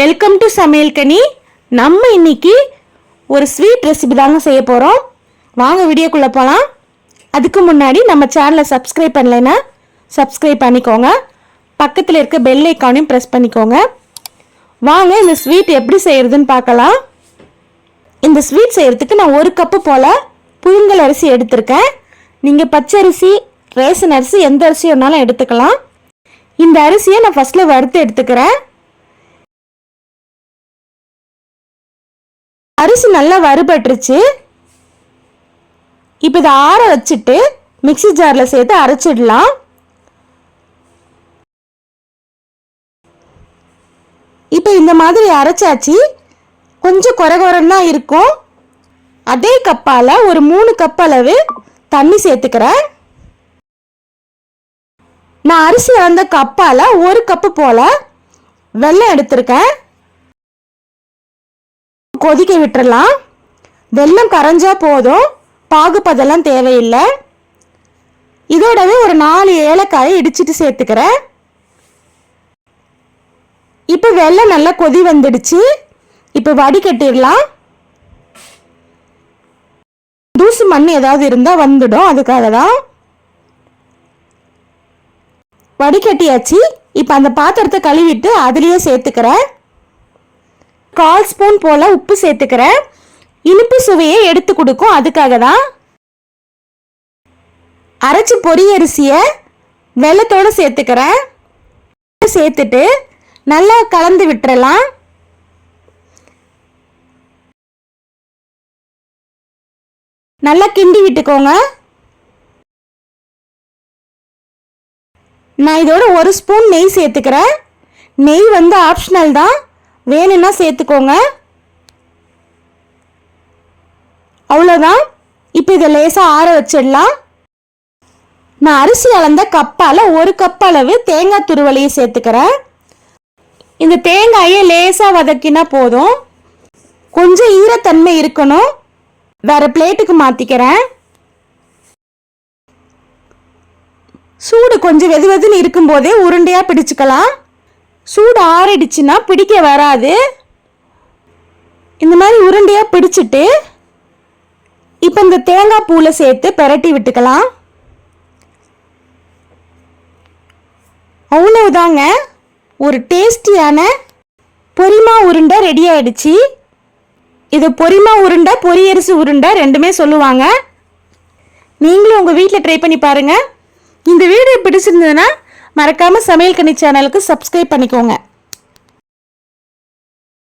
Welcome to சமையல் கனி நம்ம இன்னைக்கு ஒரு ஸ்வீட் ரெசிபி தாங்க செய்ய போகிறோம் வாங்க வீடியோக்குள்ளே போகலாம் அதுக்கு முன்னாடி நம்ம சேனலை சப்ஸ்கிரைப் பண்ணலைன்னா சப்ஸ்கிரைப் பண்ணிக்கோங்க. பக்கத்தில் இருக்க பெல் ஐக்கானையும் ப்ரெஸ் பண்ணிக்கோங்க. வாங்க இந்த ஸ்வீட் எப்படி செய்கிறதுன்னு பார்க்கலாம். இந்த ஸ்வீட் செய்கிறதுக்கு நான் ஒரு கப்பு போல் புழுங்கல் அரிசி எடுத்திருக்கேன். நீங்கள் பச்சரிசி ரேஷன் அரிசி எந்த அரிசி வேணாலும் எடுத்துக்கலாம். இந்த அரிசியை நான் ஃபஸ்ட்டில் வறுத்து எடுத்துக்கிறேன். அரிசி நல்லா வறுபட்டுருச்சு. இப்போ இதை ஆற வச்சுட்டு மிக்ஸி ஜாரில் சேர்த்து அரைச்சிடலாம். இப்போ இந்த மாதிரி அரைச்சாச்சு. கொஞ்சம் குறை தான் இருக்கும். அதே கப்பால் ஒரு மூணு கப் அளவு தண்ணி சேர்த்துக்கிறேன். நான் அரிசி வந்த கப்பால் ஒரு கப்பு போல் வெள்ளம் எடுத்திருக்கேன். கொதிக்க விட்டுறலாம். வெல்லம் கரைஞ்சா போதும். பாகுப்பதெல்லாம் தேவையில்லை. இதோடவே ஒரு நாலு ஏலக்காயை இடிச்சிட்டு சேர்த்துக்கிறேன். இப்போ வெள்ளம் நல்லா கொதி வந்துடுச்சு. இப்போ வடிகட்டிடலாம் தூசு மண் ஏதாவது இருந்தால் வந்துடும். அதுக்காக தான் வடிகட்டியாச்சு இப்போ அந்த பாத்திரத்தை கழுவிட்டு அதுலேயே சேர்த்துக்கிறேன். கால் ஸ்பூன் போல் உப்பு சேர்த்துக்கிறேன் இனிப்பு சுவையை எடுத்து கொடுக்கும். அதுக்காக தான் அரைச்சி பொரிய அரிசியை வெள்ளத்தோடு சேர்த்துக்கிறேன். சேர்த்துட்டு நல்லா கலந்து விட்டுறலாம். நல்லா கிண்டி விட்டுக்கோங்க. நான் இதோட ஒரு ஸ்பூன் நெய் சேர்த்துக்கிறேன். நெய் வந்து ஆப்ஷனல் தான். வேணும்னா சேர்த்துக்கோங்க. அவ்வளோதான் இப்போ இதை லேசாக ஆற வச்சிடலாம். நான் அரிசி அளந்த கப்பால் ஒரு கப் அளவு தேங்காய் துருவலையை சேர்த்துக்கிறேன். இந்த தேங்காயை லேசாக வதக்கினா போதும். கொஞ்சம் ஈரத்தன்மை இருக்கணும். வேற பிளேட்டுக்கு மாற்றிக்கிறேன் சூடு கொஞ்சம் வெது வெதுன்னு இருக்கும்போதே உருண்டையாக பிடிச்சிக்கலாம். சூடு ஆறிடுச்சுன்னா பிடிக்க வராது. இந்த மாதிரி உருண்டையாக பிடிச்சிட்டு இப்போ இந்த தேங்காய் பூவில் சேர்த்து பெரட்டி விட்டுக்கலாம். அவ்வளவுதாங்க. ஒரு டேஸ்டியான பொரிமா உருண்டை ரெடி ஆயிடுச்சு. இது பொரிமா உருண்டை பொரியரிசி உருண்டை ரெண்டுமே சொல்லுவாங்க. நீங்களும் உங்கள் வீட்டில் ட்ரை பண்ணி பாருங்கள் இந்த வீடியோ பிடிச்சிருந்ததுன்னா மறக்காமல் சமையல் கனி சேனலுக்கு சப்ஸ்கிரைப் பண்ணிக்கோங்க.